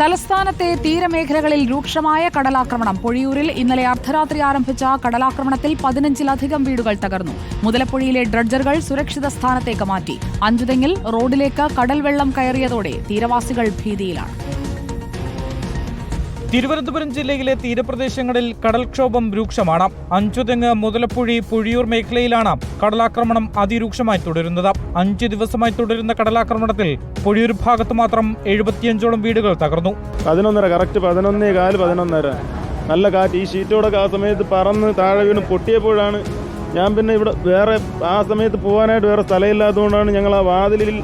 തലസ്ഥാനത്തെ തീരമേഖലകളിൽ രൂക്ഷമായ കടലാക്രമണം. പൊഴിയൂരിൽ ഇന്നലെ അർദ്ധരാത്രി ആരംഭിച്ച കടലാക്രമണത്തിൽ പതിനഞ്ചിലധികം വീടുകൾ തകർന്നു. മുതലപ്പുഴയിലെ ഡ്രഡ്ജറുകൾ സുരക്ഷിത സ്ഥാനത്തേക്ക് മാറ്റി. അഞ്ചുതെങ്ങിൽ റോഡിലേക്ക് കടൽവെള്ളം കയറിയതോടെ തീരവാസികൾ ഭീതിയിലാണ്. തിരുവനന്തപുരം ജില്ലയിലെ തീരപ്രദേശങ്ങളിൽ കടൽക്ഷോഭം രൂക്ഷമാണ്. അഞ്ചുതെങ്ങ് മുതലപ്പുഴി പുഴിയൂർ മേഖലയിലാണ് കടലാക്രമണം അതിരൂക്ഷമായി തുടരുന്നത്. അഞ്ച് ദിവസമായി തുടരുന്ന കടലാക്രമണത്തിൽ പുഴിയൂർ ഭാഗത്ത് മാത്രം എഴുപത്തിയഞ്ചോളം വീടുകൾ തകർന്നു. പതിനൊന്നര കറക്റ്റ് പതിനൊന്നേ കാൽ പതിനൊന്നര. നല്ല കാറ്റ്. ഈ ഷീറ്റോടെ ആ സമയത്ത് പറന്ന് താഴെ വീണ് പൊട്ടിയപ്പോഴാണ് ഞാൻ പിന്നെ ഇവിടെ വേറെ ആ സമയത്ത് പോകാനായിട്ട് വേറെ സ്ഥലമില്ലാത്തതുകൊണ്ടാണ് ഞങ്ങൾ ആ വാതിലിൽ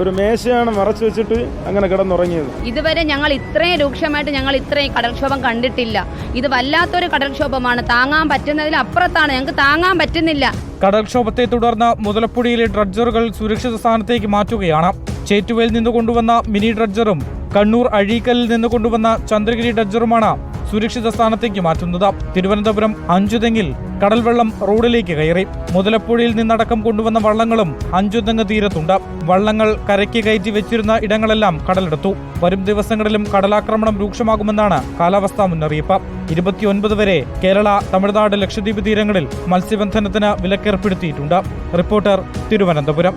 ഒരു മേശയാണ് മറച്ചു വെച്ചിട്ട് അങ്ങനെ കിടന്നുറങ്ങിയത്. ഇതുവരെ ഞങ്ങൾ ഇത്രയും രൂക്ഷമായിട്ട് ഞങ്ങൾ ഇത്രയും കടൽക്ഷോഭം കണ്ടിട്ടില്ല. ഇത് വല്ലാത്തൊരു കടൽക്ഷോഭമാണ്. താങ്ങാൻ പറ്റുന്നതിൽ അപ്പുറത്താണ്. ഞങ്ങൾക്ക് താങ്ങാൻ പറ്റുന്നില്ല. കടൽക്ഷോഭത്തെ തുടർന്ന് മുതലപ്പുഴയിലെ ഡ്രഡ്ജറുകൾ സുരക്ഷിത സ്ഥാനത്തേക്ക് മാറ്റുകയാണ്. ചേറ്റുവയിൽ നിന്ന് കൊണ്ടുവന്ന മിനി ഡ്രഡ്ജറും കണ്ണൂർ അഴീക്കലിൽ നിന്ന് കൊണ്ടുവന്ന ചന്ദ്രഗിരി ഡ്രഡ്ജറുമാണ് സുരക്ഷിത സ്ഥാനത്തേക്ക് മാറ്റുന്നത്. തിരുവനന്തപുരം അഞ്ചുതെങ്ങിൽ കടൽവെള്ളം റോഡിലേക്ക് കയറി. മുതലപ്പുഴയിൽ നിന്നടക്കം കൊണ്ടുവന്ന വള്ളങ്ങളും അഞ്ചുതെങ്ങ് തീരത്തുണ്ട്. വള്ളങ്ങൾ കരയ്ക്ക് കയറ്റി വെച്ചിരുന്ന ഇടങ്ങളെല്ലാം കടലെടുത്തു. വരും ദിവസങ്ങളിലും കടലാക്രമണം രൂക്ഷമാകുമെന്നാണ് കാലാവസ്ഥാ മുന്നറിയിപ്പ്. ഇരുപത്തിയൊൻപത് വരെ കേരള തമിഴ്നാട് ലക്ഷദ്വീപ് തീരങ്ങളിൽ മത്സ്യബന്ധനത്തിന് വിലക്കേർപ്പെടുത്തിയിട്ടുണ്ട്. റിപ്പോർട്ടർ തിരുവനന്തപുരം.